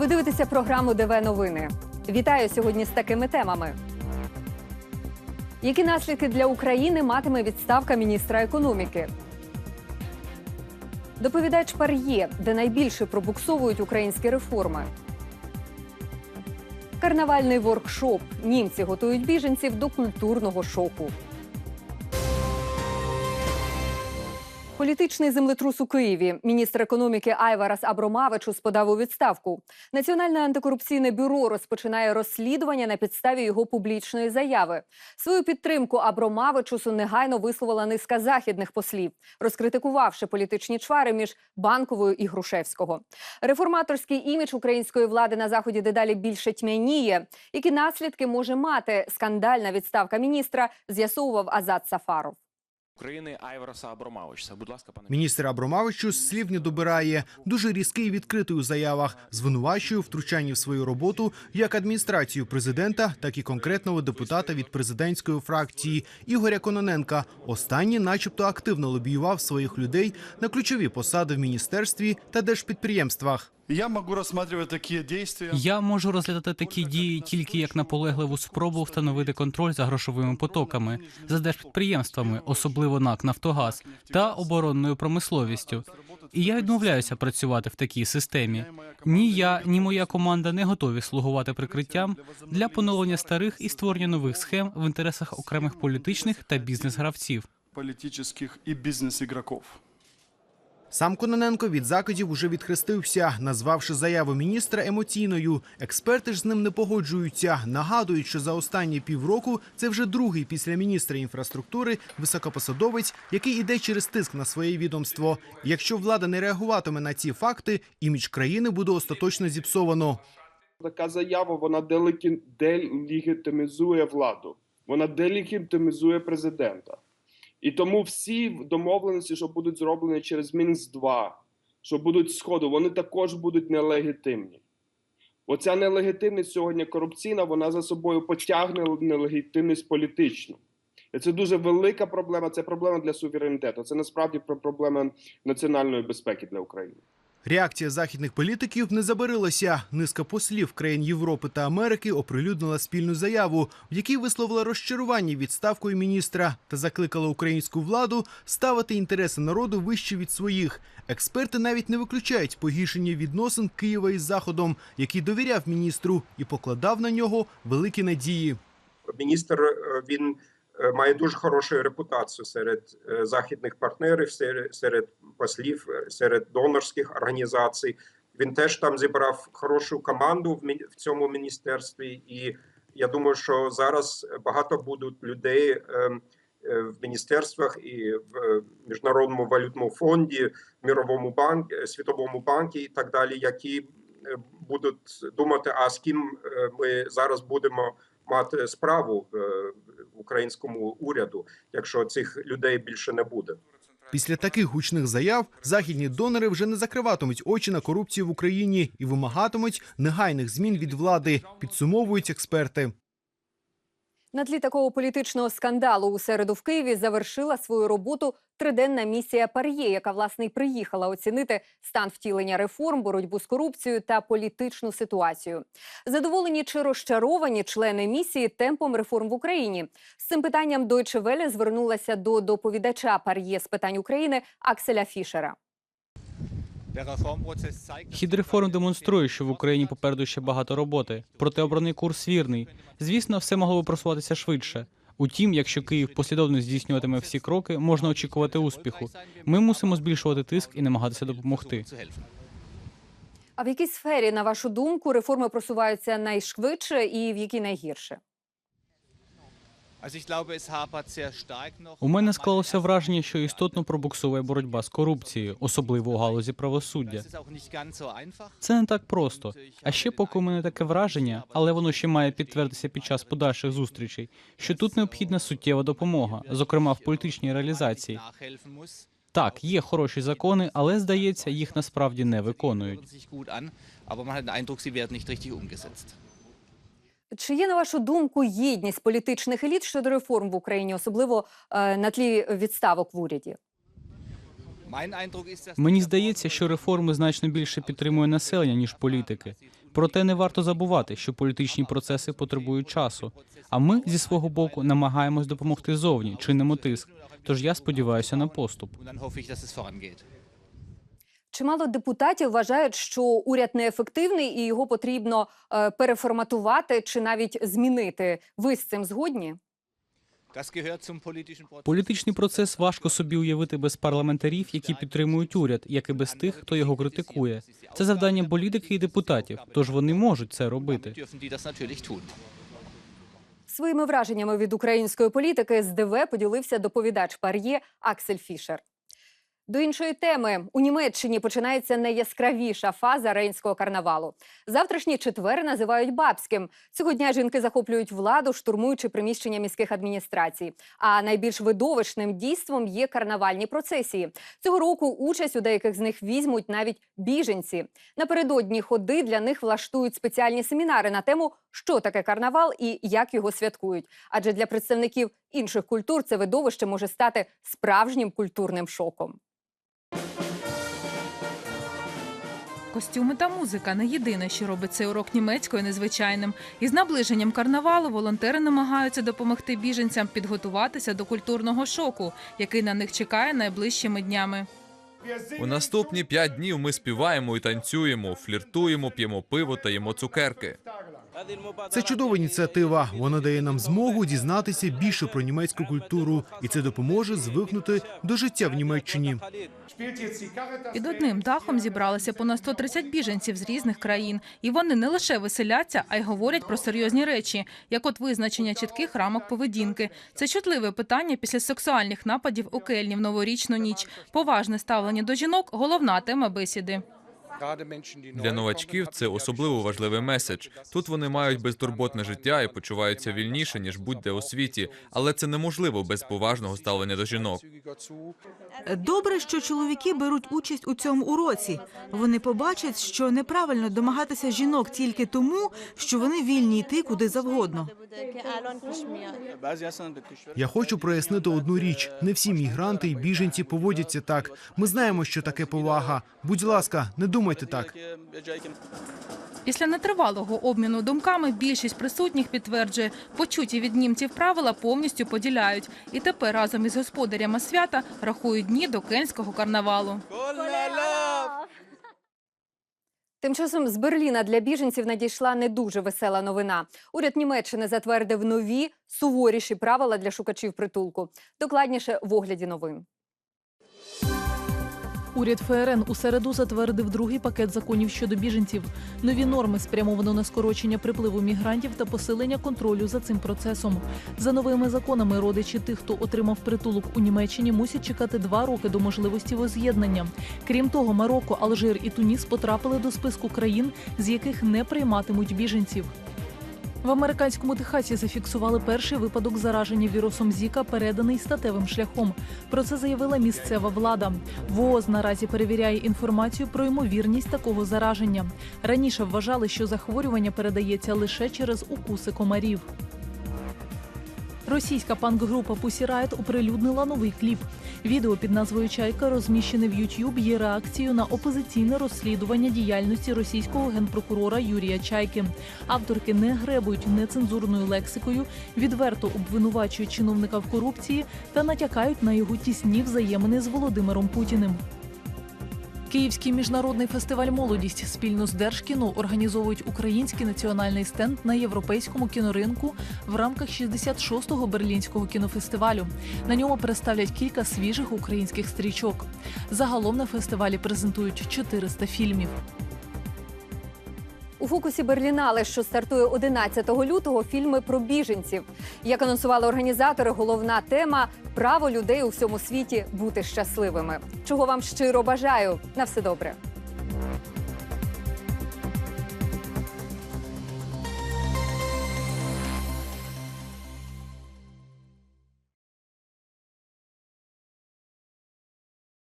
Ви дивитеся програму ДВ Новини. Вітаю сьогодні з такими темами. Які наслідки для України матиме відставка міністра економіки? Доповідач Пар'є, де найбільше пробуксовують українські реформи. Карнавальний воркшоп. Німці готують біженців до культурного шоку. Політичний землетрус у Києві. Міністр економіки Айварас Абромавичус подав у відставку. Національне антикорупційне бюро розпочинає розслідування на підставі його публічної заяви. Свою підтримку Абромавичусу негайно висловила низка західних послів, розкритикувавши політичні чвари між банковою і Грушевського. Реформаторський імідж української влади на заході дедалі більше тьмяніє. Які наслідки може мати скандальна відставка міністра? З'ясовував Азат Сафаров. України Айвараса Абромавича. Будь ласка, пане Міністр Абромавичу слів не добирає. Дуже різкий відкритий у заявах. Звинувачує втручання в свою роботу як адміністрацію президента, так і конкретного депутата від президентської фракції Ігоря Кононенка. Останній, начебто, активно лобіював своїх людей на ключові посади в міністерстві та держпідприємствах. Я могу рассматривать такие действия. Я можу розглядати такі дії тільки як наполегливу спробу встановити контроль за грошовими потоками, за держпідприємствами, особливо НАК Нафтогаз та оборонною промисловістю. І я відмовляюся працювати в такій системі. Ні я, ні моя команда не готові слугувати прикриттям для поновлення старих і створення нових схем в інтересах окремих політичних та бізнес-гравців. политических и бизнес-игроков. Сам Кононенко від закидів уже відхрестився, назвавши заяву міністра емоційною. Експерти ж з ним не погоджуються. Нагадують, що за останні півроку це вже другий після міністра інфраструктури високопосадовець, який іде через тиск на своє відомство. Якщо влада не реагуватиме на ці факти, імідж країни буде остаточно зіпсовано. така заява вона делегітимізує владу, вона делегітимізує президента. І тому всі домовленості, що будуть зроблені через Мінськ 2 що будуть сходу, вони також будуть нелегітимні. Оця нелегітимність сьогодні корупційна, вона за собою потягне нелегітимність політичну. І це дуже велика проблема. Це проблема для суверенітету. Це насправді проблема національної безпеки для України. Реакція західних політиків не забарилася. Низка послів країн Європи та Америки оприлюднила спільну заяву, в якій висловила розчарування відставкою міністра та закликала українську владу ставити інтереси народу вище від своїх. Експерти навіть не виключають погіршення відносин Києва із Заходом, який довіряв міністру і покладав на нього великі надії. міністр е, він має дуже хорошу репутацію серед е, західних партнерів, серед, послів, е, серед донорських організацій. Він теж там зібрав хорошу команду в в цьому міністерстві, і я думаю, що зараз багато будуть людей е, е, в міністерствах і в е, міжнародному валютному фонді, міровому банку, світовому банку і так далі, які е, будуть думати, а з ким е, ми зараз будемо мати справу е, українському уряду, якщо цих людей більше не буде. Після таких гучних заяв західні донори вже не закриватимуть очі на корупцію в Україні і вимагатимуть негайних змін від влади. Підсумовують експерти. На тлі такого політичного скандалу у середу в Києві завершила свою роботу триденна місія Пар'є, яка власне й приїхала оцінити стан втілення реформ, боротьбу з корупцією та політичну ситуацію. Задоволені чи розчаровані члени місії темпом реформ в Україні. З цим питанням Deutsche Welle звернулася до доповідача Пар'є з питань України Акселя Фішера. Хід реформ демонструє, що в Україні попереду ще багато роботи. Проте обраний курс вірний. Звісно, все могло би просуватися швидше. Утім, якщо Київ послідовно здійснюватиме всі кроки, можна очікувати успіху. Ми мусимо збільшувати тиск і намагатися допомогти. А в якій сфері, на вашу думку, реформи просуваються найшвидше і в якій найгірше? У мене склалося враження, що істотно пробуксовує боротьба з корупцією, особливо у галузі правосуддя. Це не так просто. А ще поки у мене таке враження, але воно ще має підтвердитися під час подальших зустрічей, що тут необхідна суттєва допомога, зокрема в політичній реалізації. Так, є хороші закони, але здається, їх насправді не виконують. Чи є на вашу думку єдність політичних еліт щодо реформ в Україні, особливо е, на тлі відставок в уряді? Мені здається, що реформи значно більше підтримує населення ніж політики. Проте не варто забувати, що політичні процеси потребують часу. А ми зі свого боку намагаємось допомогти зовні, чинимо тиск. Тож я сподіваюся на поступ. Чимало депутатів вважають, що уряд неефективний і його потрібно е, переформатувати чи навіть змінити. Ви з цим згодні? Політичний процес важко собі уявити без парламентарів, які підтримують уряд, як і без тих, хто його критикує. Це завдання політики і депутатів, тож вони можуть це робити. Своїми враженнями від української політики з ДВ поділився доповідач Пар'є Аксель Фішер. До іншої теми у Німеччині починається найяскравіша фаза рейнського карнавалу. Завтрашній четвер називають бабським. Цього дня жінки захоплюють владу, штурмуючи приміщення міських адміністрацій. А найбільш видовищним дійством є карнавальні процесії. Цього року участь у деяких з них візьмуть навіть біженці. Напередодні ходи для них влаштують спеціальні семінари на тему, що таке карнавал і як його святкують. Адже для представників інших культур це видовище може стати справжнім культурним шоком. Костюми та музика не єдине, що робить цей урок німецькою незвичайним. Із наближенням карнавалу волонтери намагаються допомогти біженцям підготуватися до культурного шоку, який на них чекає найближчими днями. У наступні п'ять днів ми співаємо і танцюємо, фліртуємо, п'ємо пиво та їмо цукерки. Це чудова ініціатива. Вона дає нам змогу дізнатися більше про німецьку культуру, і це допоможе звикнути до життя в Німеччині. Під одним дахом зібралися понад 130 біженців з різних країн, і вони не лише веселяться, а й говорять про серйозні речі, як от визначення чітких рамок поведінки. Це чутливе питання після сексуальних нападів у Кельні в новорічну ніч. Поважне ставлення до жінок головна тема бесіди. Для новачків це особливо важливий меседж. Тут вони мають безтурботне життя і почуваються вільніше ніж будь-де у світі, але це неможливо без поважного ставлення до жінок. Добре, що чоловіки беруть участь у цьому уроці. Вони побачать, що неправильно домагатися жінок тільки тому, що вони вільні йти куди завгодно. Я хочу прояснити одну річ: не всі мігранти і біженці поводяться так. Ми знаємо, що таке повага. Будь ласка, не думайте так. Після нетривалого обміну думками більшість присутніх підтверджує, почуті від німців правила повністю поділяють. І тепер разом із господарями свята рахують дні до кенського карнавалу. Тим часом з Берліна для біженців надійшла не дуже весела новина. Уряд Німеччини затвердив нові суворіші правила для шукачів притулку. Докладніше в огляді новин. Уряд ФРН у середу затвердив другий пакет законів щодо біженців. Нові норми спрямовано на скорочення припливу мігрантів та посилення контролю за цим процесом. За новими законами родичі тих, хто отримав притулок у Німеччині, мусять чекати два роки до можливості воз'єднання. Крім того, Марокко, Алжир і Туніс потрапили до списку країн, з яких не прийматимуть біженців. В американському Техасі зафіксували перший випадок зараження вірусом Зіка, переданий статевим шляхом. Про це заявила місцева влада. ВООЗ наразі перевіряє інформацію про ймовірність такого зараження. Раніше вважали, що захворювання передається лише через укуси комарів. Російська панк-група Pussy Riot оприлюднила новий кліп. Відео під назвою Чайка розміщене в YouTube є реакцією на опозиційне розслідування діяльності російського генпрокурора Юрія Чайки. Авторки не гребують нецензурною лексикою, відверто обвинувачують чиновника в корупції та натякають на його тісні взаємини з Володимиром Путіним. Київський міжнародний фестиваль Молодість спільно з Держкіно організовують український національний стенд на європейському кіноринку в рамках 66-го берлінського кінофестивалю. На ньому представлять кілька свіжих українських стрічок. Загалом на фестивалі презентують 400 фільмів. У фокусі Берлінале, що стартує 11 лютого, фільми про біженців. Як анонсували організатори, головна тема право людей у всьому світі бути щасливими. Чого вам щиро бажаю. На все добре.